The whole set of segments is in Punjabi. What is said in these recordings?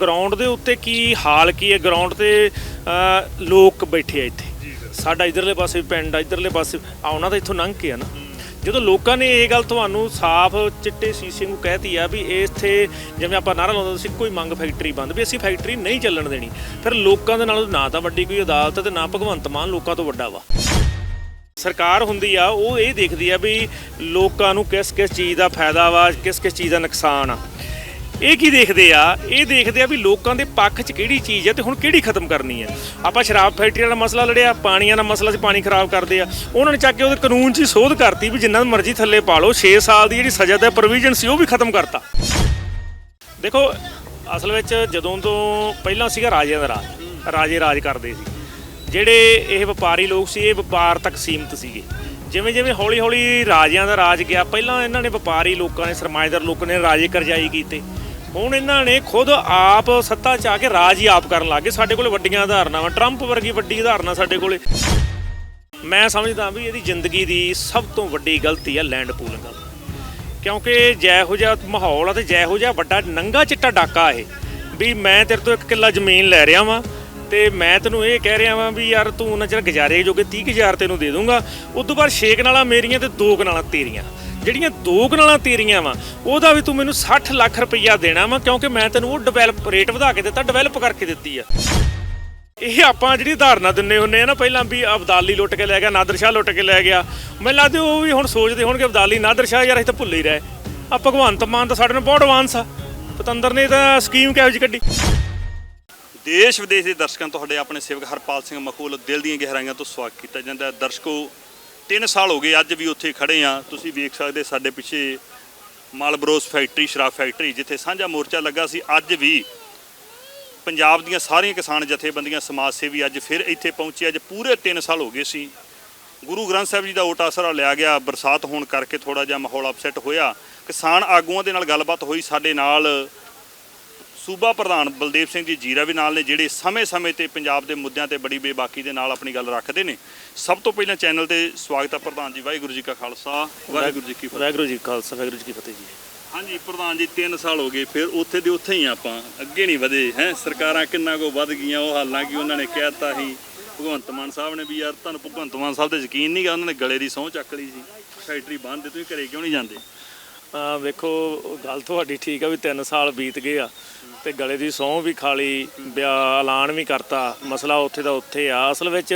ਗਰਾਊਂਡ ਦੇ ਉੱਤੇ ਕੀ ਹਾਲ ਕੀ ਹੈ? ਗਰਾਊਂਡ ਤੇ ਲੋਕ ਬੈਠੇ ਆ ਇੱਥੇ। ਸਾਡਾ ਇਧਰਲੇ ਪਾਸੇ ਵੀ ਪਿੰਡ ਆ ਇਧਰਲੇ ਪਾਸੇ ਆਉਣਾ ਤਾਂ ਇੱਥੋਂ ਲੰਘ ਕੇ ਆ ਨਾ। ਜਦੋਂ ਲੋਕਾਂ ਨੇ ਇਹ ਗੱਲ ਤੁਹਾਨੂੰ ਸਾਫ਼ ਚਿੱਟੇ ਸੀਸੇ ਨੂੰ ਕਹਿਤੀ ਆ ਵੀ ਇਹ ਇੱਥੇ ਜਿਵੇਂ ਆਪਾਂ ਨਾਰਾ ਲਾਉਂਦੇ ਸੀ ਕੋਈ ਮੰਗ ਫੈਕਟਰੀ ਬੰਦ ਵੀ ਅਸੀਂ ਫੈਕਟਰੀ ਨਹੀਂ ਚੱਲਣ ਦੇਣੀ। ਫਿਰ ਲੋਕਾਂ ਦੇ ਨਾਲ ਨਾ ਤਾਂ ਵੱਡੀ ਕੋਈ ਅਦਾਲਤ ਤੇ ਨਾ ਭਗਵੰਤ ਮਾਨ ਲੋਕਾਂ ਤੋਂ ਵੱਡਾ ਵਾ। ਸਰਕਾਰ ਹੁੰਦੀ ਆ ਉਹ ਇਹ ਦੇਖਦੀ ਆ ਵੀ ਲੋਕਾਂ ਨੂੰ ਕਿਸ ਕਿਸ ਚੀਜ਼ ਦਾ ਫਾਇਦਾ ਵਾ ਕਿਸ ਕਿਸ ਚੀਜ਼ ਦਾ ਨੁਕਸਾਨ ਆ। ਇਹ ਕੀ ਦੇਖਦੇ ਆ? ਇਹ ਦੇਖਦੇ ਆ ਵੀ ਲੋਕਾਂ ਦੇ ਪੱਖ 'ਚ ਕਿਹੜੀ ਚੀਜ਼ ਹੈ ਤੇ ਹੁਣ ਕਿਹੜੀ ਖਤਮ ਕਰਨੀ ਹੈ ਆਪਾਂ ਸ਼ਰਾਬ ਫੈਕਟਰੀ ਦਾ ਮਸਲਾ ਲੜਿਆ ਪਾਣੀਆਂ ਦਾ ਮਸਲਾ ਸੀ, ਪਾਣੀ ਖਰਾਬ ਕਰਦੇ ਆ। ਉਹਨਾਂ ਨੇ ਚੱਕ ਕੇ ਉਹਦੇ ਕਾਨੂੰਨ 'ਚ ਹੀ ਸੋਧ ਕਰਤੀ ਵੀ ਜਿੰਨਾ ਮਰਜ਼ੀ ਥੱਲੇ ਪਾ ਲਓ 6 ਸਾਲ ਦੀ ਜਿਹੜੀ ਸਜ਼ਾ ਦਾ ਪ੍ਰੋਵੀਜ਼ਨ ਸੀ ਉਹ ਵੀ ਖਤਮ ਕਰਤਾ। ਦੇਖੋ, ਅਸਲ ਵਿੱਚ ਜਦੋਂ ਤੋਂ ਪਹਿਲਾਂ ਸੀਗਾ ਰਾਜਿਆਂ ਦਾ ਰਾਜ, ਰਾਜੇ ਰਾਜ ਕਰਦੇ ਸੀ। ਜਿਹੜੇ ਇਹ ਵਪਾਰੀ ਲੋਕ ਸੀ, ਇਹ ਵਪਾਰ ਤੱਕ ਸੀਮਿਤ ਸੀਗੇ। ਜਿਵੇਂ ਜਿਵੇਂ ਹੌਲੀ ਹੌਲੀ ਰਾਜਿਆਂ ਦਾ ਰਾਜ ਗਿਆ, ਪਹਿਲਾਂ ਇਹਨਾਂ ਨੇ ਵਪਾਰੀ ਲੋਕਾਂ ਨੇ ਸਰਮਾਏਦਾਰ ਲੋਕਾਂ ਨੇ ਰਾਜੇ ਕਰਜ਼ਾਈ ਕੀਤੇ। ਹੁਣ ਇਹਨਾਂ ਨੇ ਖੁਦ ਆਪ ਸੱਤਾ 'ਚ ਆ ਕੇ ਰਾਜ ਹੀ ਆਪ ਕਰਨ ਲੱਗੇ ਸਾਡੇ ਕੋਲ ਵੱਡੀਆਂ ਉਦਾਹਰਨਾਂ ਵਾ ਟਰੰਪ ਵਰਗੀ ਵੱਡੀ ਉਦਾਹਰਨਾਂ ਸਾਡੇ ਕੋਲੇ। ਮੈਂ ਸਮਝਦਾ ਵੀ ਇਹਦੀ ਜ਼ਿੰਦਗੀ ਦੀ ਸਭ ਤੋਂ ਵੱਡੀ ਗਲਤੀ ਹੈ ਲੈਂਡ ਪੂਲਿੰਗ ਕਿਉਂਕਿ ਜਿਹੋ ਜਿਹਾ ਮਾਹੌਲ ਆ ਤੇ ਜਿਹੋ ਜਿਹਾ ਵੱਡਾ ਨੰਗਾ ਚਿੱਟਾ ਡਾਕਾ ਇਹ, ਵੀ ਮੈਂ ਤੇਰੇ ਤੋਂ ਇੱਕ ਕਿੱਲਾ ਜ਼ਮੀਨ ਲੈ ਰਿਹਾ ਵਾਂ ਤੇ ਮੈਂ ਤੈਨੂੰ ਇਹ ਕਹਿ ਰਿਹਾ ਵਾਂ ਵੀ ਯਾਰ ਤੂੰ ਉਹਨਾਂ ਚਿਰ ਗੁਜ਼ਾਰੇ ਜੋਗੇ 30000 ਤੈਨੂੰ ਦੇ ਦੂੰਗਾ। ਉਸ ਤੋਂ ਬਾਅਦ ਛੇ ਕਨਾਲਾਂ ਮੇਰੀਆਂ ਤੇ ਦੋ ਕਨਾਲਾਂ ਤੇਰੀਆਂ। ਜਿਹੜੀਆਂ ਦੋ ਕਨਾਲਾਂ ਤੇਰੀਆਂ ਵਾਂ, ਉਹਦਾ ਵੀ ਤੂੰ ਮੈਨੂੰ 60 ਲੱਖ ਰੁਪਈਆ ਦੇਣਾ ਵਾ, ਕਿਉਂਕਿ ਮੈਂ ਤੈਨੂੰ ਉਹ ਡਿਵੈਲਪ ਰੇਟ ਵਧਾ ਕੇ ਦਿੱਤਾ ਡਿਵੈਲਪ ਕਰਕੇ ਦਿੱਤੀ ਆ। ਇਹ ਆਪਾਂ ਜਿਹੜੀ ਧਾਰਨਾ ਦਿੰਨੇ ਹੁੰਨੇ ਆ ਨਾ, ਪਹਿਲਾਂ ਵੀ ਅਬਦਾਲੀ ਲੁੱਟ ਕੇ ਲੈ ਗਿਆ, ਨਾਦਰ ਸ਼ਾਹ ਲੁੱਟ ਕੇ ਲੈ ਗਿਆ। ਮੈਨੂੰ ਲੱਗਦਾ ਉਹ ਵੀ ਹੁਣ ਸੋਚਦੇ ਹੋਣਗੇ, ਅਬਦਾਲੀ, ਨਾਦਰ ਸ਼ਾਹ ਯਾਰ ਇਹ ਤਾਂ ਭੁੱਲ ਹੀ ਰਹੇ। ਆ ਭਗਵੰਤ ਮਾਨ ਤਾਂ ਸਾਡੇ ਨਾਲ ਬਹੁਤ ਐਡਵਾਂਸ ਆ। ਪਤੰਦਰ ਨੇ ਤਾਂ ਸਕੀਮ ਕਿਹੋ ਜਿਹੀ ਕੱਢੀ? ਦੇਸ਼ ਵਿਦੇਸ਼ ਦੇ ਦਰਸ਼ਕਾਂ ਤੁਹਾਡੇ ਆਪਣੇ ਸੇਵਕ ਹਰਪਾਲ ਸਿੰਘ ਮਖੂਲ ਦਿਲ ਦੀਆਂ ਗਹਿਰਾਈਆਂ ਤੋਂ ਸਵਾਗਤ ਕੀਤਾ ਜਾਂਦਾ ਦਰਸ਼ਕੋ 3 ਸਾਲ ਹੋ ਗਏ ਅੱਜ ਵੀ ਉੱਥੇ ਖੜੇ ਆ ਤੁਸੀਂ ਵੇਖ ਸਕਦੇ ਸਾਡੇ ਪਿੱਛੇ ਮਾਲਬਰੋਸ ਫੈਕਟਰੀ, ਸ਼ਰਾਬ ਫੈਕਟਰੀ, ਜਿੱਥੇ ਸਾਂਝਾ ਮੋਰਚਾ ਲੱਗਾ ਸੀ, ਅੱਜ ਵੀ ਪੰਜਾਬ ਦੀਆਂ ਸਾਰੀਆਂ ਕਿਸਾਨ ਜਥੇਬੰਦੀਆਂ, ਸਮਾਜ ਸੇਵੀ ਅੱਜ ਫਿਰ ਇੱਥੇ ਪਹੁੰਚੇ। ਅੱਜ ਪੂਰੇ 3 ਸਾਲ ਹੋ ਗਏ ਸੀ। ਗੁਰੂ ਗ੍ਰੰਥ ਸਾਹਿਬ ਜੀ ਦਾ ਓਟ ਆਸਰਾ ਲਿਆ ਗਿਆ। ਬਰਸਾਤ ਹੋਣ ਕਰਕੇ ਥੋੜਾ ਜਿਹਾ ਮਾਹੌਲ ਅਪਸੈਟ ਹੋਇਆ। ਕਿਸਾਨ ਆਗੂਆਂ ਦੇ ਨਾਲ ਗੱਲਬਾਤ ਹੋਈ ਸਾਡੇ ਨਾਲ। ਸੂਬਾ ਪ੍ਰਧਾਨ ਬਲਦੇਵ ਸਿੰਘ ਜੀ ਜੀਰਾ ਵੀ ਨਾਲ ਨੇ ਜਿਹੜੇ ਸਮੇਂ-ਸਮੇਂ ਤੇ ਪੰਜਾਬ ਦੇ ਮੁੱਦਿਆਂ ਤੇ ਬੜੀ ਬੇਬਾਕੀ ਦੇ ਨਾਲ ਆਪਣੀ ਗੱਲ ਰੱਖਦੇ ਨੇ। ਸਭ ਤੋਂ ਪਹਿਲਾਂ ਚੈਨਲ ਤੇ ਸਵਾਗਤ ਹੈ ਪ੍ਰਧਾਨ ਜੀ ਵਾਹਿਗੁਰੂ ਜੀ ਕਾ ਖਾਲਸਾ। ਵਾਹਿਗੁਰੂ ਜੀ ਕੀ ਫਤਿਹ। ਵਾਹਿਗੁਰੂ ਜੀ ਕਾ ਖਾਲਸਾ ਵਾਹਿਗੁਰੂ ਜੀ ਕੀ ਫਤਿਹ ਜੀ। ਹਾਂਜੀ ਪ੍ਰਧਾਨ ਜੀ 3 ਸਾਲ ਹੋ ਗਏ ਫਿਰ ਉੱਥੇ ਦੇ ਉੱਥੇ ਹੀ ਆ ਆਪਾਂ ਅੱਗੇ ਨਹੀਂ ਵਧੇ ਹੈ? ਸਰਕਾਰਾਂ ਕਿੰਨਾ ਕੋ ਵੱਧ ਗਈਆਂ ਉਹ ਹਾਲਾਂਕਿ ਉਹਨਾਂ ਨੇ ਕਹਿਤਾ ਸੀ। ਭਗਵੰਤ ਮਾਨ ਸਾਹਿਬ ਨੇ ਵੀ ਯਾਰ ਤੁਹਾਨੂੰ ਭਗਵੰਤ ਮਾਨ ਸਾਹਿਬ ਤੇ ਯਕੀਨ ਨਹੀਂਗਾ ਉਹਨਾਂ ਨੇ ਗਲੇ ਦੀ ਸਹੁੰ ਚੱਕ ਲਈ ਸੀ। ਫੈਕਟਰੀ ਬੰਦ ਦੇ ਤੁਸੀਂ ਘਰੇ ਕਿਉਂ ਨਹੀਂ ਜਾਂਦੇ? ਆ ਵੇਖੋ, ਗੱਲ ਤੁਹਾਡੀ ਠੀਕ ਆ ਵੀ 3 ਸਾਲ ਬੀਤ ਗਏ ਆ ਤੇ ਗਲੇ ਦੀ ਸਹੁੰ ਵੀ ਖਾਲੀ ਬਿਆ ਐਲਾਨ ਵੀ ਕਰਤਾ, ਮਸਲਾ ਉੱਥੇ ਦਾ ਉੱਥੇ ਆ। ਅਸਲ ਵਿੱਚ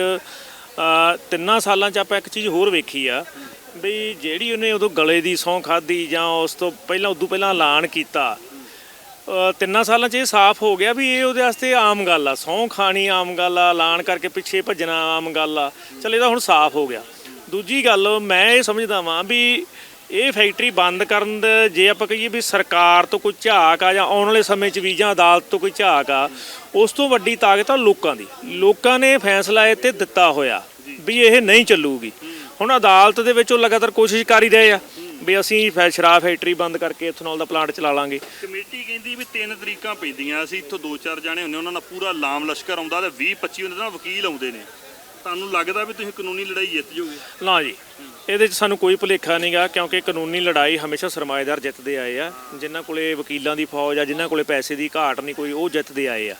ਤਿੰਨਾਂ ਸਾਲਾਂ ਚ ਆਪਾਂ ਇੱਕ ਚੀਜ਼ ਹੋਰ ਵੇਖੀ ਆ ਵੀ ਜਿਹੜੀ ਉਹਨੇ ਉਦੋਂ ਗਲੇ ਦੀ ਸਹੁੰ ਖਾਦੀ ਜਾਂ ਉਸ ਤੋਂ ਪਹਿਲਾਂ, ਉਦੋਂ ਪਹਿਲਾਂ ਐਲਾਨ ਕੀਤਾ ਤਿੰਨਾਂ ਸਾਲਾਂ 'ਚ ਇਹ ਸਾਫ਼ ਹੋ ਗਿਆ ਵੀ ਇਹ ਉਹਦੇ ਵਾਸਤੇ ਆਮ ਗੱਲ ਆ। ਸਹੁੰ ਖਾਣੀ ਆਮ ਗੱਲ ਆ, ਐਲਾਨ ਕਰਕੇ ਪਿੱਛੇ ਭੱਜਣਾ ਆਮ ਗੱਲ ਆ। ਚਲ ਇਹਦਾ ਹੁਣ ਸਾਫ਼ ਹੋ ਗਿਆ। ਦੂਜੀ ਗੱਲ, ਮੈਂ ਇਹ ਸਮਝਦਾ ਵਾਂ ਵੀ ਇਹ ਫੈਕਟਰੀ ਬੰਦ ਕਰਨ ਦੇ ਜੇ ਆਪਾਂ ਕਹੀਏ ਵੀ ਸਰਕਾਰ ਤੋਂ ਕੋਈ ਝਾਕ ਆ ਜਾਂ ਆਉਣ ਵਾਲੇ ਸਮੇਂ 'ਚ ਵੀ ਜਾਂ ਅਦਾਲਤ ਤੋਂ ਕੋਈ ਝਾਕ ਆ, ਉਸ ਤੋਂ ਵੱਡੀ ਤਾਕਤ ਆ ਲੋਕਾਂ ਦੀ। ਲੋਕਾਂ ਨੇ ਫੈਸਲਾ ਇਹ ਤੇ ਦਿੱਤਾ ਹੋਇਆ ਵੀ ਇਹ ਨਹੀਂ ਚੱਲੂਗੀ। ਹੁਣ ਅਦਾਲਤ ਦੇ ਵਿੱਚ ਉਹ ਲਗਾਤਾਰ ਕੋਸ਼ਿਸ਼ ਕਰ ਹੀ ਰਹੇ ਆ ਵੀ ਅਸੀਂ ਫੈ- ਸ਼ਰਾਬ ਫੈਕਟਰੀ ਬੰਦ ਕਰਕੇ ਇਥਨੋਲ ਦਾ ਪਲਾਂਟ ਚਲਾ ਲਾਂਗੇ। ਕਮੇਟੀ ਕਹਿੰਦੀ ਵੀ ਤਿੰਨ ਤਰੀਕਾਂ ਪੈਂਦੀਆਂ, ਅਸੀਂ ਇੱਥੋਂ ਦੋ ਚਾਰ ਜਾਣੇ ਹੁੰਦੇ ਉਹਨਾਂ ਨਾਲ ਪੂਰਾ ਲਾਮ ਲਸ਼ਕਰ ਆਉਂਦਾ ਤੇ 20 25 ਉਹਨਾਂ ਨਾਲ ਵਕੀਲ ਆਉਂਦੇ ਨੇ। ਤੁਹਾਨੂੰ ਲੱਗਦਾ ਵੀ ਤੁਸੀਂ ਕਾਨੂੰਨੀ ਲੜਾਈ ਜਿੱਤ ਜਾਓਗੇ? ਨਾ ਜੀ ਇਹਦੇ 'ਚ ਸਾਨੂੰ ਕੋਈ ਭੁਲੇਖਾ ਨਹੀਂਗਾ ਕਿਉਂਕਿ ਕਾਨੂੰਨੀ ਲੜਾਈ ਹਮੇਸ਼ਾ ਸਰਮਾਏਦਾਰ ਜਿੱਤਦੇ ਆਏ ਆ। ਜਿਨ੍ਹਾਂ ਕੋਲੇ ਵਕੀਲਾਂ ਦੀ ਫੌਜ ਆ ਜਿਨ੍ਹਾਂ ਕੋਲੇ ਪੈਸੇ ਦੀ ਘਾਟ ਨਹੀਂ ਕੋਈ ਉਹ ਜਿੱਤਦੇ ਆਏ ਆ।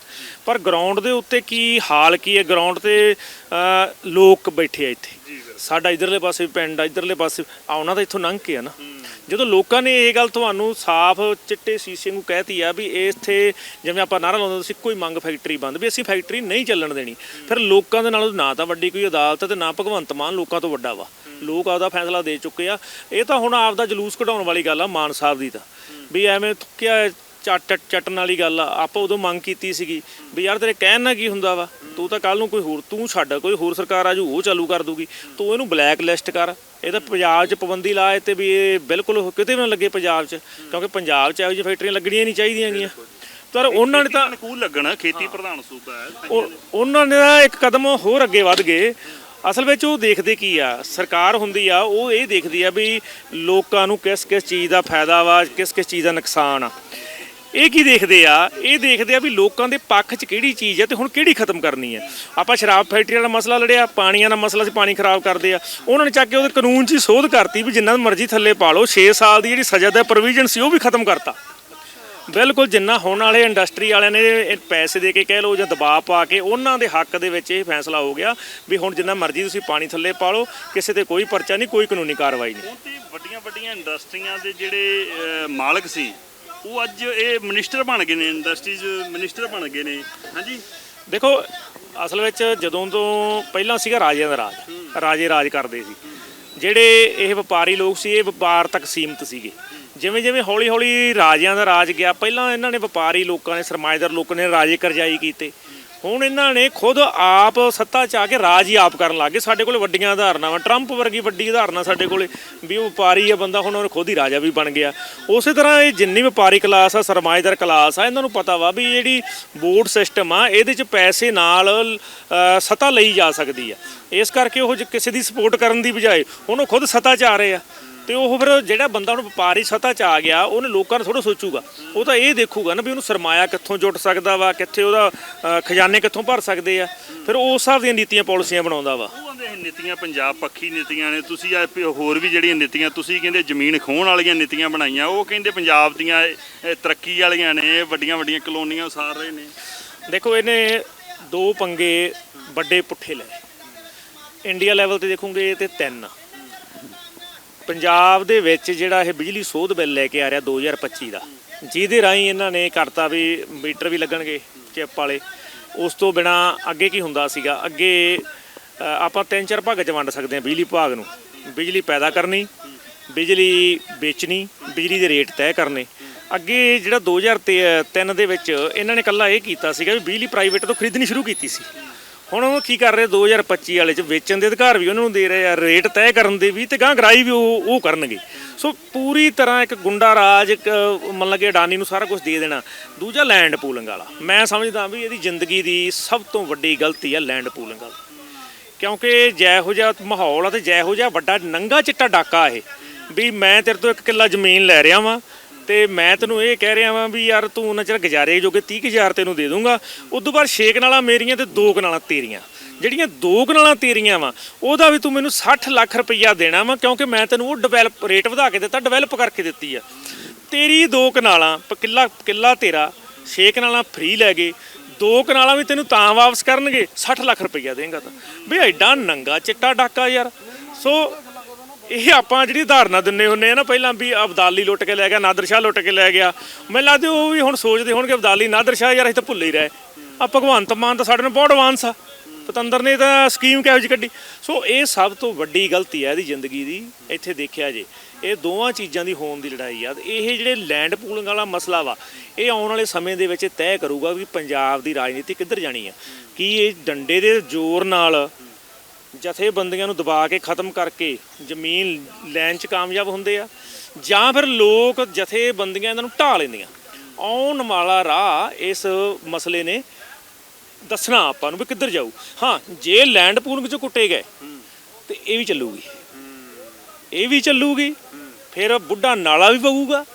ਪਰ ਗਰਾਊਂਡ ਦੇ ਉੱਤੇ ਕੀ ਹਾਲ ਕੀ ਹੈ? ਗਰਾਊਂਡ ਤੇ ਅਹ, ਲੋਕ ਬੈਠੇ ਆ ਇੱਥੇ। ਸਾਡਾ ਇਧਰਲੇ ਪਾਸੇ ਵੀ ਪਿੰਡ ਆ ਇਧਰਲੇ ਪਾਸੇ ਆਉਣਾ ਤਾਂ ਇੱਥੋਂ ਲੰਘ ਕੇ ਆ ਨਾ। ਜਦੋਂ ਲੋਕਾਂ ਨੇ ਇਹ ਗੱਲ ਤੁਹਾਨੂੰ ਸਾਫ਼ ਚਿੱਟੇ ਸੀਸੇ ਨੂੰ ਕਹਿਤੀ ਆ ਵੀ ਇਹ ਇੱਥੇ ਜਿਵੇਂ ਆਪਾਂ ਨਾਰਾ ਲਾਉਂਦੇ ਸੀ, ਕੋਈ ਮੰਗ ਫੈਕਟਰੀ ਬੰਦ, ਵੀ ਅਸੀਂ ਫੈਕਟਰੀ ਨਹੀਂ ਚੱਲਣ ਦੇਣੀ। ਫਿਰ ਲੋਕਾਂ ਦੇ ਨਾਲ ਨਾ ਤਾਂ ਵੱਡੀ ਕੋਈ ਅਦਾਲਤ ਤੇ ਨਾ ਭਗਵੰਤ ਮਾਨ ਲੋਕਾਂ ਤੋਂ ਵੱਡਾ ਵਾ। ਲੋਕ ਆਪਦਾ ਫੈਸਲਾ ਦੇ ਚੁੱਕੇ ਆ। ਇਹ ਤਾਂ ਹੁਣ ਆਪਦਾ ਜਲੂਸ ਕਢਾਉਣ ਵਾਲੀ ਗੱਲ ਆ, ਮਾਨ ਸਾਹਿਬ ਦੀ ਤਾਂ। ਵੀ ਐਵੇਂ ਥੁੱਕਿਆ ਚੱਟ, ਚੱਟਣ ਵਾਲੀ ਗੱਲ ਆ। ਆਪਾਂ ਉਦੋਂ ਮੰਗ ਕੀਤੀ ਸੀਗੀ ਵੀ ਯਾਰ ਤੇਰੇ ਕਹਿਣ ਨਾਲ ਕੀ ਹੁੰਦਾ ਵਾ? ਤੂੰ ਤਾਂ ਕੱਲ ਨੂੰ ਕੋਈ ਹੋਰ, ਤੂੰ ਛੱਡ, ਕੋਈ ਹੋਰ ਸਰਕਾਰ ਆ ਆਜੂ ਉਹ ਚਾਲੂ ਕਰ ਦੂਗੀ। ਤੂੰ ਇਹਨੂੰ ਬਲੈਕ ਲਿਸਟ ਕਰ। ਇਹ ਤਾਂ ਪੰਜਾਬ 'ਚ ਪਾਬੰਦੀ ਲਾਏ ਤੇ ਵੀ ਇਹ ਬਿਲਕੁਲ ਕਿਤੇ ਵੀ ਨਾ ਲੱਗੇ ਪੰਜਾਬ 'ਚ ਕਿਉਂਕਿ ਪੰਜਾਬ 'ਚ ਇਹੋ ਜਿਹੀ ਫੈਕਟਰੀਆਂ ਲੱਗਣੀਆਂ ਨਹੀਂ ਚਾਹੀਦੀਆਂ ਗੀਆਂ। ਪਰ ਉਹਨਾਂ ਨੇ ਤਾਂ ਅਨੁਕੂਲ ਲੱਗਣਾ? ਖੇਤੀ ਪ੍ਰਧਾਨ ਸੂਬਾ ਹੈ। ਉਹ- ਉਹਨਾਂ ਨੇ ਤਾਂ ਇੱਕ ਕਦਮ ਹੋਰ ਅੱਗੇ ਵੱਧ ਗਏ। ਅਸਲ ਵਿੱਚ ਉਹ ਦੇਖਦੇ ਕੀ ਆ? ਸਰਕਾਰ ਹੁੰਦੀ ਆ ਉਹ ਇਹ ਦੇਖਦੀ ਆ ਵੀ ਲੋਕਾਂ ਨੂੰ ਕਿਸ ਕਿਸ ਚੀਜ਼ ਦਾ ਫਾਇਦਾ ਵਾ ਕਿਸ ਕਿਸ ਚੀਜ਼ ਦਾ ਨੁਕਸਾਨ ਆ। ਇਹ ਕੀ ਦੇਖਦੇ ਆ? ਇਹ ਦੇਖਦੇ ਆ ਵੀ ਲੋਕਾਂ ਦੇ ਪੱਖ 'ਚ ਕਿਹੜੀ ਚੀਜ਼ ਹੈ ਤੇ ਹੁਣ ਕਿਹੜੀ ਖਤਮ ਕਰਨੀ ਹੈ ਆਪਾਂ ਸ਼ਰਾਬ ਫੈਕਟਰੀ ਵਾਲਾ ਮਸਲਾ ਲੜਿਆ, ਪਾਣੀਆਂ ਦਾ ਮਸਲਾ ਸੀ ਪਾਣੀ ਖਰਾਬ ਕਰਦੇ ਆ। ਉਹਨਾਂ ਨੇ ਚੱਕ ਕੇ ਉਹਦੇ ਕਾਨੂੰਨ 'ਚ ਹੀ ਸੋਧ ਕਰਤੀ ਵੀ ਜਿੰਨਾ ਮਰਜ਼ੀ ਥੱਲੇ ਪਾ ਲਓ 6 ਸਾਲ ਦੀ ਜਿਹੜੀ ਸਜ਼ਾ ਦਾ ਪ੍ਰੋਵੀਜ਼ਨ ਸੀ ਉਹ ਵੀ ਖਤਮ ਕਰਤਾ। ਬਿਲਕੁਲ ਜਿੰਨਾ ਹੁਣ ਵਾਲੇ ਇੰਡਸਟਰੀ ਵਾਲਿਆਂ ਨੇ ਪੈਸੇ ਦੇ ਕੇ ਕਹਿ ਲਓ ਜਾਂ ਦਬਾਅ ਪਾ ਕੇ ਉਹਨਾਂ ਦੇ ਹੱਕ ਦੇ ਵਿੱਚ ਇਹ ਫੈਸਲਾ ਹੋ ਗਿਆ ਵੀ ਹੁਣ ਜਿੰਨਾ ਮਰਜ਼ੀ ਤੁਸੀਂ ਪਾਣੀ ਥੱਲੇ ਪਾ ਲਓ, ਕਿਸੇ ਤੇ ਕੋਈ ਪਰਚਾ ਨਹੀਂ, ਕੋਈ ਕਾਨੂੰਨੀ ਕਾਰਵਾਈ ਨਹੀਂ। ਵੱਡੀਆਂ ਵੱਡੀਆਂ ਇੰਡਸਟਰੀਆਂ ਦੇ ਜਿਹੜੇ ਮਾਲਕ ਸੀ ਉਹ ਅੱਜ ਇਹ ਮਿਨਿਸਟਰ ਬਣ ਗਏ ਨੇ ਇੰਡਸਟਰੀਜ਼ ਮਿਨਿਸਟਰ ਬਣ ਗਏ ਨੇ। ਹਾਂਜੀ? ਦੇਖੋ, ਅਸਲ ਵਿੱਚ ਜਦੋਂ ਤੋਂ ਪਹਿਲਾਂ ਸੀਗਾ ਰਾਜਿਆਂ ਦਾ ਰਾਜ, ਰਾਜੇ ਰਾਜ ਕਰਦੇ ਸੀ। ਜਿਹੜੇ ਇਹ ਵਪਾਰੀ ਲੋਕ ਸੀ, ਇਹ ਵਪਾਰ ਤੱਕ ਸੀਮਤ ਸੀਗੇ। ਜਿਵੇਂ ਜਿਵੇਂ ਹੌਲੀ ਹੌਲੀ ਰਾਜਿਆਂ ਦਾ ਰਾਜ ਗਿਆ, ਪਹਿਲਾਂ ਇਹਨਾਂ ਨੇ ਵਪਾਰੀ ਲੋਕਾਂ ਨੇ, ਸਰਮਾਏਦਾਰ ਲੋਕਾਂ ਨੇ ਰਾਜੇ ਕਰਜਾਈ ਕੀਤੇ। ਹੁਣ ਇਹਨਾਂ ਨੇ ਖੁਦ ਆਪ ਸੱਤਾ ਚ ਆ ਕੇ ਰਾਜ ਹੀ ਆਪ ਕਰਨ ਲੱਗੇ ਸਾਡੇ ਕੋਲ ਵੱਡੀਆਂ ਉਦਾਹਰਨਾਂ ਵਾ ਟਰੰਪ ਵਰਗੀ ਵੱਡੀ ਉਦਾਹਰਨਾਂ ਸਾਡੇ ਕੋਲੇ ਵੀ ਉਹ ਵਪਾਰੀ ਆ ਬੰਦਾ, ਹੁਣ ਉਹ ਖੁਦ ਹੀ ਰਾਜਾ ਵੀ ਬਣ ਗਿਆ। ਉਸੇ ਤਰ੍ਹਾਂ ਇਹ ਜਿੰਨੀ ਵਪਾਰੀ ਕਲਾਸ ਆ ਸਰਮਾਏਦਾਰ ਕਲਾਸ ਆ, ਇਹਨਾਂ ਨੂੰ ਪਤਾ ਵਾ ਵੀ ਜਿਹੜੀ ਵੋਟ ਸਿਸਟਮ ਆ, ਇਹਦੇ ਚ ਪੈਸੇ ਨਾਲ ਸੱਤਾ ਲਈ ਜਾ ਸਕਦੀ ਆ। ਇਸ ਕਰਕੇ ਉਹ ਜੇ ਕਿਸੇ ਦੀ ਸਪੋਰਟ ਕਰਨ ਦੀ ਬਜਾਏ ਉਹਨੂੰ ਖੁਦ ਸੱਤਾ ਚ ਆ ਰਹੇ ਆ। ਤੇ ਉਹ ਫਿਰ ਜਿਹੜਾ ਬੰਦਾ ਹੁਣ ਵਪਾਰੀ ਸੱਤਾ ਚ ਆ ਗਿਆ ਉਹਨੇ ਲੋਕਾਂ ਨੂੰ ਥੋੜਾ ਸੋਚੂਗਾ। ਉਹ ਤਾਂ ਇਹ ਦੇਖੂਗਾ ਨਾ ਵੀ ਉਹਨੂੰ ਸਰਮਾਇਆ ਕਿੱਥੋਂ ਜੁਟ ਸਕਦਾ ਵਾ ਕਿੱਥੇ ਉਹਦਾ ਅ, ਖਜ਼ਾਨੇ ਕਿੱਥੋਂ ਭਰ ਸਕਦੇ ਆ। ਫਿਰ ਉਸ ਹਿਸਾਬ ਦੀਆਂ ਨੀਤੀਆਂ ਪਾਲਿਸੀਆਂ ਬਣਾਉਂਦਾ ਵਾ। ਉਹ ਕਹਿੰਦੇ ਇਹ ਨੀਤੀਆਂ ਪੰਜਾਬ ਪੱਖੀ ਨੀਤੀਆਂ ਨੇ ਤੁਸੀਂ ਆ ਪ- ਹੋਰ ਵੀ ਜਿਹੜੀਆਂ ਨੀਤੀਆਂ ਤੁਸੀਂ ਕਹਿੰਦੇ ਜ਼ਮੀਨ ਖੋਹਣ ਵਾਲੀਆਂ ਨੀਤੀਆਂ ਬਣਾਈਆਂ ਉਹ ਕਹਿੰਦੇ ਪੰਜਾਬ ਦੀਆਂ ਇਹ- ਤਰੱਕੀ ਵਾਲੀਆਂ ਨੇ ਵੱਡੀਆਂ ਵੱਡੀਆਂ ਕਲੋਨੀਆਂ ਉਸਾਰ ਰਹੇ ਨੇ। ਦੇਖੋ ਇਹਨੇ ਦੋ ਪੰਗੇ ਵੱਡੇ ਪੁੱਠੇ ਲਏ। ਇੰਡੀਆ ਲੈਵਲ ਤੇ ਦੇਖੋਗੇ ਤੇ ਤਿੰਨ ਆ। ਪੰਜਾਬ ਦੇ ਵਿੱਚ ਜਿਹੜਾ ਇਹ ਬਿਜਲੀ ਸੋਧ ਬਿੱਲ ਲੈ ਕੇ ਆ ਰਿਹਾ 2025 ਦਾ, ਜਿਹਦੇ ਰਾਹੀਂ ਇਹਨਾਂ ਨੇ ਕਰਤਾ ਵੀ ਮੀਟਰ ਵੀ ਲੱਗਣਗੇ ਚਿੱਪ ਵਾਲੇ। ਉਸ ਤੋਂ ਬਿਨਾ ਅੱਗੇ ਕੀ ਹੁੰਦਾ ਸੀਗਾ? ਅੱਗੇ ਆਪਾਂ ਤਿੰਨ ਚਾਰ ਭਾਗਾਂ 'ਚ ਵੰਡ ਸਕਦੇ ਹਾਂ ਬਿਜਲੀ ਵਿਭਾਗ ਨੂੰ। ਬਿਜਲੀ ਪੈਦਾ ਕਰਨੀ, ਬਿਜਲੀ ਵੇਚਣੀ, ਬਿਜਲੀ ਦੇ ਰੇਟ ਤੈਅ ਕਰਨੇ। ਅੱਗੇ ਜਿਹੜਾ 2003 ਦੇ ਵਿੱਚ ਇਹਨਾਂ ਨੇ ਕੱਲਾ ਇਹ ਕੀਤਾ ਸੀਗਾ ਵੀ ਬਿਜਲੀ ਪ੍ਰਾਈਵੇਟ ਤੋਂ ਖਰੀਦਣੀ ਸ਼ੁਰੂ ਕੀਤੀ ਸੀ। ਹੁਣ ਉਹ ਕੀ ਕਰ ਰਹੇ? 2025 ਵਾਲੇ ਚ ਵੇਚਣ ਦੇ ਅਧਿਕਾਰ ਵੀ ਉਹਨਾਂ ਨੂੰ ਦੇ ਰਹੇ ਆ, ਰੇਟ ਤੈਅ ਕਰਨ ਦੇ ਵੀ ਤੇ ਗਾਂ ਗਰਾਈ ਵੀ ਉਹ ਉਹ ਕਰਨਗੇ। ਸੋ ਪੂਰੀ ਤਰ੍ਹਾਂ ਇੱਕ ਗੁੰਡਾ ਰਾਜ, ਇੱਕ ਮੰਨ ਲਗੇ ਅਡਾਨੀ ਨੂੰ ਸਾਰਾ ਕੁਝ ਦੇ ਦੇਣਾ। ਦੂਜਾ ਲੈਂਡ ਪੂਲਿੰਗ ਵਾਲਾ। ਮੈਂ ਸਮਝਦਾ ਵੀ ਇਹਦੀ ਜ਼ਿੰਦਗੀ ਦੀ ਸਭ ਤੋਂ ਵੱਡੀ ਗਲਤੀ ਆ ਲੈਂਡ ਪੂਲਿੰਗ ਵਾਲਾ। ਕਿਉਂਕਿ ਜੈ ਜਿਹੋ ਜਿਹਾ ਮਾਹੌਲ ਆ ਤੇ ਜਿਹੋ ਜਿਹਾ ਵੱਡਾ ਨੰਗਾ ਚਿੱਟਾ ਡਾਕਾ ਇਹ। ਵੀ ਮੈਂ ਤੇਰੇ ਤੋਂ ਇੱਕ ਕਿੱਲਾ ਜ਼ਮੀਨ ਲੈ ਰਿਹਾ ਵਾਂ ਤੇ ਮੈਂ ਤੈਨੂੰ ਇਹ ਕਹਿ ਰਿਹਾ ਵਾਂ ਵੀ ਯਾਰ ਤੂੰ ਉਹਨਾਂ ਚਿਰ ਗੁਜ਼ਾਰੇ ਜੋਗੇ 30000 ਤੈਨੂੰ ਦੇ ਦੂੰਗਾ ਉਸ ਤੋਂ ਬਾਅਦ ਛੇ ਕਨਾਲਾਂ ਮੇਰੀਆਂ ਤੇ ਦੋ ਕਨਾਲਾਂ ਤੇਰੀਆਂ। ਜਿਹੜੀਆਂ ਦੋ ਕਨਾਲਾਂ ਤੇਰੀਆਂ ਵਾ, ਉਹਦਾ ਵੀ ਤੂੰ ਮੈਨੂੰ 60 ਲੱਖ ਰੁਪਈਆ ਦੇਣਾ ਵਾ, ਕਿਉਂਕਿ ਮੈਂ ਤੈਨੂੰ ਉਹ ਡਿਵੈਲਪ ਰੇਟ ਵਧਾ ਕੇ ਦਿੱਤਾ ਡਿਵੈਲਪ ਕਰਕੇ ਦਿੱਤੀ ਆ। ਤੇਰੀ ਦੋ ਕਨਾਲਾਂ ਪ- ਕਿੱਲਾ ਕਿੱਲਾ ਤੇਰਾ, ਛੇ ਕਨਾਲਾਂ ਫ੍ਰੀ ਲੈ ਗਏ, ਦੋ ਕਨਾਲਾਂ ਵੀ ਤੈਨੂੰ ਤਾਂ ਵਾਪਸ ਕਰਨਗੇ 60 ਲੱਖ ਰੁਪਈਆ ਦੇਂਗਾ ਤਾਂ। ਵੀ ਐਡਾ ਨੰਗਾ ਚਿੱਟਾ ਡਾਕਾ ਯਾਰ। ਸੋ ਇਹ ਆਪਾਂ ਜਿਹੜੀ ਧਾਰਨਾ ਦਿੰਨੇ ਹੁੰਨੇ ਆ ਨਾ, ਪਹਿਲਾਂ ਵੀ ਅਬਦਾਲੀ ਲੁੱਟ ਕੇ ਲੈ ਗਿਆ, ਨਾਦਰ ਸ਼ਾਹ ਲੁੱਟ ਕੇ ਲੈ ਗਿਆ। ਮੈਨੂੰ ਲੱਗਦਾ ਉਹ ਵੀ ਹੁਣ ਸੋਚਦੇ ਹੋਣਗੇ ਅਬਦਾਲੀ, ਨਾਦਰ ਸ਼ਾਹ ਯਾਰ ਅਸੀਂ ਤਾਂ ਭੁੱਲ ਹੀ ਰਹੇ। ਆ ਭਗਵੰਤ ਮਾਨ ਤਾਂ ਸਾਡੇ ਨਾਲ ਬਹੁਤ ਐਡਵਾਂਸ ਆ। ਪਤੰਦਰ ਨੇ ਤਾਂ ਸਕੀਮ ਕਿਹੋ ਜਿਹੀ ਕੱਢੀ। ਸੋ ਇਹ ਸਭ ਤੋਂ ਵੱਡੀ ਗਲਤੀ ਹੈ ਇਹਦੀ ਜ਼ਿੰਦਗੀ ਦੀ, ਇੱਥੇ ਦੇਖਿਆ ਜੇ। ਇਹ ਦੋਵਾਂ ਚੀਜ਼ਾਂ ਦੀ ਹੋਣ ਦੀ ਲੜਾਈ ਆ। ਤੇ ਇਹ ਜਿਹੜੇ ਲੈਂਡ ਪੂਲਿੰਗ ਵਾਲਾ ਮਸਲਾ ਵਾ, ਇਹ ਆਉਣ ਵਾਲੇ ਸਮੇਂ ਦੇ ਵਿੱਚ ਤੈਅ ਕਰੂਗਾ ਵੀ ਪੰਜਾਬ ਦੀ ਰਾਜਨੀਤੀ ਕਿੱਧਰ ਜਾਣੀ ਆ। ਕੀ ਇਹ ਡੰਡੇ ਦੇ ਜ਼ੋਰ ਨਾਲ ਜਥੇਬੰਦੀਆਂ ਨੂੰ ਦਬਾ ਕੇ ਖਤਮ ਕਰਕੇ ਜ਼ਮੀਨ ਲੈਣ 'ਚ ਕਾਮਯਾਬ ਹੁੰਦੇ ਆ, ਜਾਂ ਫਿਰ ਲੋਕ ਜਥੇਬੰਦੀਆਂ ਇਹਨਾਂ ਨੂੰ ਢਾ ਲੈਂਦੀਆਂ। ਆਉਣ ਵਾਲਾ ਰਾਹ ਇਸ ਮਸਲੇ ਨੇ ਦੱਸਣਾ ਆਪਾਂ ਨੂੰ ਵੀ ਕਿੱਧਰ ਜਾਊ। ਹਾਂ, ਜੇ ਲੈਂਡ ਪੂਲਿੰਗ 'ਚ ਕੁੱਟੇ ਗਏ, ਤੇ ਇਹ ਵੀ ਚੱਲੂਗੀ। ਇਹ ਵੀ ਚੱਲੂਗੀ, ਫਿਰ ਬੁੱਢਾ ਨਾਲਾ ਵੀ ਪਊਗਾ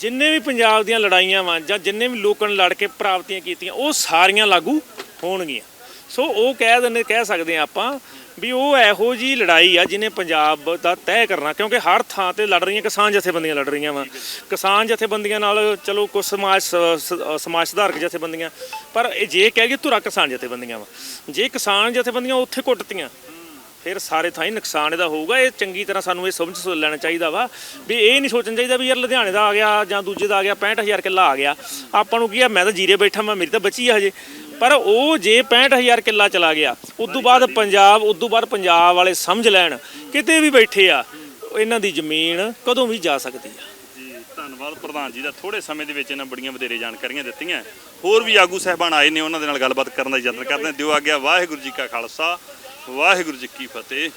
ਜਿੰਨੇ ਵੀ ਪੰਜਾਬ ਦੀਆਂ ਲੜਾਈਆਂ ਵਾਂ ਜਾਂ ਜਿੰਨੇ ਵੀ ਲੋਕਾਂ ਨੇ ਲੜ ਕੇ ਪ੍ਰਾਪਤੀਆਂ ਕੀਤੀਆਂ, ਉਹ ਸਾਰੀਆਂ ਲਾਗੂ ਹੋਣਗੀਆਂ। ਸੋ ਉਹ ਕਹਿ ਦਿੰਦੇ, ਕਹਿ ਸਕਦੇ ਆ ਆਪਾਂ ਵੀ ਉਹ ਇਹੋ ਜੀ ਲੜਾਈ ਆ ਜਿਹਨੇ ਪੰਜਾਬ ਦਾ ਤੈਅ ਕਰਨਾ, ਕਿਉਂਕਿ ਹਰ ਥਾਂ ਤੇ ਲੜ ਰਹੀਆਂ ਕਿਸਾਨ ਜਥੇਬੰਦੀਆਂ ਲੜ ਰਹੀਆਂ ਵਾ। ਕਿਸਾਨ ਜਥੇਬੰਦੀਆਂ ਨਾਲ ਚਲੋ ਕੁਝ ਸਮਾਜ ਸ- ਸਮਾਜ ਸੁਧਾਰਕ ਜਥੇਬੰਦੀਆਂ, ਪਰ ਇਹ ਜੇ ਕਹਿ ਗਏ ਧੁਰਾ ਕਿਸਾਨ ਜਥੇਬੰਦੀਆਂ ਵਾ। ਜੇ ਕਿਸਾਨ ਜਥੇਬੰਦੀਆਂ ਉੱਥੇ ਕੁੱਟਤੀਆਂ, ਫਿਰ ਸਾਰੇ ਥਾਂ ਹੀ ਨੁਕਸਾਨ ਇਹਦਾ ਹੋਊਗਾ। ਇਹ ਚੰਗੀ ਤਰ੍ਹਾਂ ਸਾਨੂੰ ਇਹ ਸਮਝ ਲੈਣਾ ਚਾਹੀਦਾ ਵਾ ਵੀ ਇਹ ਨਹੀਂ ਸੋਚਣਾ ਚਾਹੀਦਾ ਵੀ ਯਾਰ ਲੁਧਿਆਣੇ ਦਾ ਆ ਗਿਆ ਜਾਂ ਦੂਜੇ ਦਾ ਆ ਗਿਆ 65000 ਕਿੱਲਾ ਆ ਗਿਆ। ਆਪਾਂ ਨੂੰ ਕੀ ਆ, ਮੈਂ ਤਾਂ ਜੀਰੇ ਬੈਠਾ ਮੈਂ ਮੇਰੀ ਤਾਂ ਬਚੀ ਆ ਹਜੇ। ਪਰ ਉਹ ਜੇ 65000 ਕਿੱਲਾ ਚਲਾ ਗਿਆ ਉਦੋਂ ਬਾਅਦ ਪੰਜਾਬ ਉਦੋਂ ਬਾਅਦ ਪੰਜਾਬ ਵਾਲੇ ਸਮਝ ਲੈਣ ਕਿਤੇ ਵੀ ਬੈਠੇ ਆ, ਇਹਨਾਂ ਦੀ ਜ਼ਮੀਨ ਕਦੋਂ ਵੀ ਜਾ ਸਕਦੀ ਆ। ਜੀ, ਧੰਨਵਾਦ ਪ੍ਰਧਾਨ ਜੀ ਦਾ। ਥੋੜੇ ਸਮੇਂ ਦੇ ਵਿੱਚ ਇਹਨਾਂ ਬੜੀਆਂ ਵਧੇਰੇ ਜਾਣਕਾਰੀਆਂ ਦਿੱਤੀਆਂ। ਹੋਰ ਵੀ ਆਗੂ ਸਹਿਬਾਨ ਆਏ ਨੇ, ਉਹਨਾਂ ਦੇ ਨਾਲ ਗੱਲਬਾਤ ਕਰਨ ਦਾ ਯਤਨ ਕਰਦੇ ਹਾਂ। ਦਿਓ ਆਗਿਆ ਵਾਹਿਗੁਰੂ ਜੀ ਕਾ ਖਾਲਸਾ, ਵਾਹਿਗੁਰੂ ਜੀ ਕੀ ਫਤਿਹ।